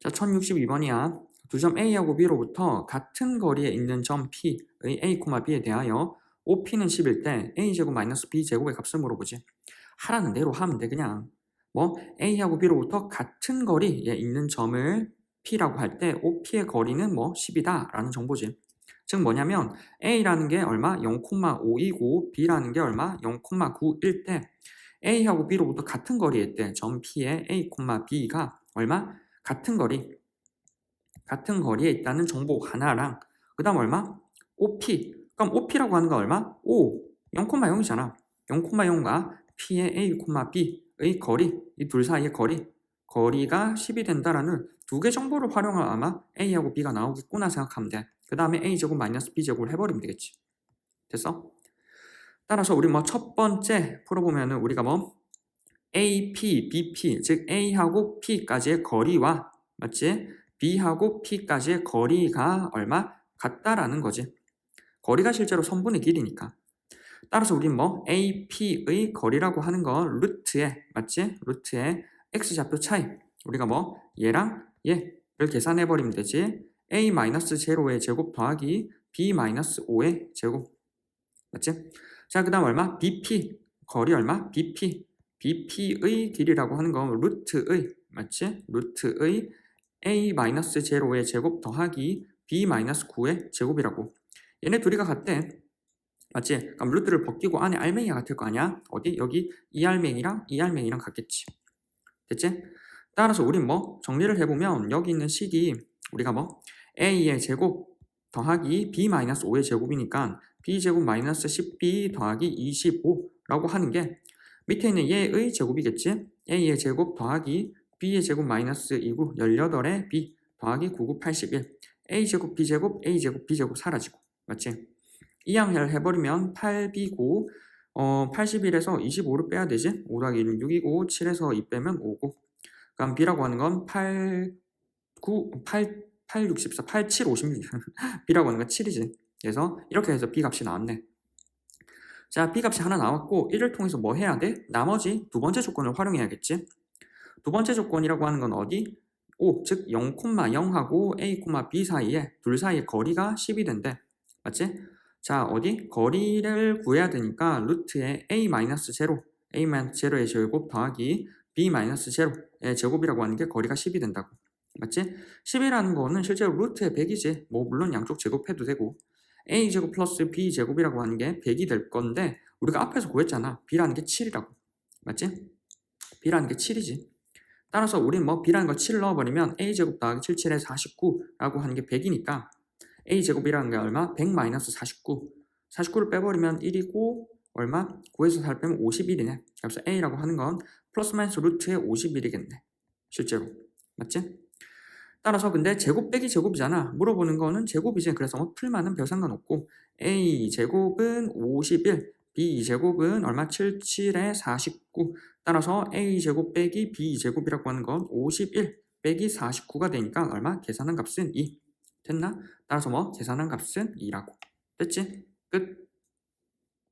자, 1062번이야. 두 점 A하고 B로부터 같은 거리에 있는 점 P의 A, B에 대하여 OP는 10일 때 A제곱 마이너스 B제곱의 값을 물어보지. 하라는 대로 하면 돼, 그냥. 뭐, A하고 B로부터 같은 거리에 있는 점을 P라고 할 때 OP의 거리는 뭐 10이다 라는 정보지. 즉 뭐냐면 A라는 게 얼마? 0,5이고 B라는 게 얼마? 0,9일 때 A하고 B로부터 같은 거리에 있대. 점 P의 A, B가 얼마? 같은 거리. 같은 거리에 있다는 정보 하나랑 그 다음 얼마? OP. 그럼 OP라고 하는 거 얼마? 5. 0,0이잖아. 0,0과 P의 A, B의 거리. 이 둘 사이의 거리. 거리가 10이 된다라는 두 개 정보를 활용하면 아마 A하고 B가 나오겠구나 생각하면 돼. 그 다음에 A제곱 마이너스 B제곱을 해버리면 되겠지. 됐어? 따라서 우리 뭐 첫 번째 풀어보면은 우리가 뭐 AP, BP 즉 A하고 P까지의 거리와 맞지? B하고 P까지의 거리가 얼마 같다라는 거지. 거리가 실제로 선분의 길이니까. 따라서 우린 뭐 AP의 거리라고 하는 건 루트에 맞지? 루트에 x좌표 차이. 우리가 뭐 얘랑 얘를 계산해 버리면 되지. a-0의 제곱 더하기 b-5의 제곱. 맞지? 자, 그다음 얼마? bp 거리 얼마? bp bp의 길이라고 하는 건 루트의 맞지? 루트의 a-0의 제곱 더하기 b-9의 제곱이라고. 얘네 둘이가 같대. 맞지? 그럼 루트를 벗기고 안에 알맹이가 같을 거 아니야? 어디? 여기 이 알맹이랑 이 알맹이랑 같겠지. 됐지? 따라서 우린 뭐 정리를 해보면 여기 있는 식이 우리가 뭐 a의 제곱 더하기 b-5의 제곱이니까 b제곱 마이너스 10b 더하기 25라고 하는 게 밑에 있는 얘의 제곱이겠지? a의 제곱 더하기 b의 제곱 마이너스 2구 18에 b 더하기 99 81 a제곱 b제곱 a제곱 b제곱 사라지고 맞지? 이항을 해버리면 8b고 어, 81에서 25를 빼야 되지? 5 더하기 1은 6이고 7에서 2 빼면 5고 그럼 b라고 하는 건 8, 9, 8, 8, 64, 8, 7, 56 b라고 하는 건 7이지 그래서 이렇게 해서 b 값이 나왔네 자 b 값이 하나 나왔고 이를 통해서 뭐 해야 돼? 나머지 두 번째 조건을 활용해야겠지 두 번째 조건이라고 하는 건 어디? 5, 즉 0,0하고 a, b 사이에 둘 사이의 거리가 10이 된대 맞지? 자 어디? 거리를 구해야 되니까 루트에 a-0 a-0의 제곱 더하기 b-0의 제곱이라고 하는 게 거리가 10이 된다고 맞지? 10이라는 거는 실제로 루트의 100이지 뭐 물론 양쪽 제곱해도 되고 a제곱 플러스 b제곱이라고 하는 게 100이 될 건데 우리가 앞에서 구했잖아 b라는 게 7이라고 맞지? b라는 게 7이지 따라서 우린 뭐 b라는 거 7 넣어버리면 a제곱 더하기 7, 7에 49라고 하는 게 100이니까 a제곱이라는 게 얼마? 100 마이너스 49 49를 빼버리면 1이고 얼마? 9에서 4를 빼면 51이네 그래서 a라고 하는 건 플러스 마이너스 루트의 51이겠네 실제로 맞지? 따라서 근데 제곱 빼기 제곱이잖아 물어보는 거는 제곱이지 그래서 뭐 풀만은 별 상관없고 a 제곱은 51 b 제곱은 얼마? 7, 7에 49 따라서 a 제곱 빼기 b 제곱이라고 하는 건 51 빼기 49가 되니까 얼마? 계산한 값은 2 됐나? 따라서 뭐 계산한 값은 2라고 됐지? 끝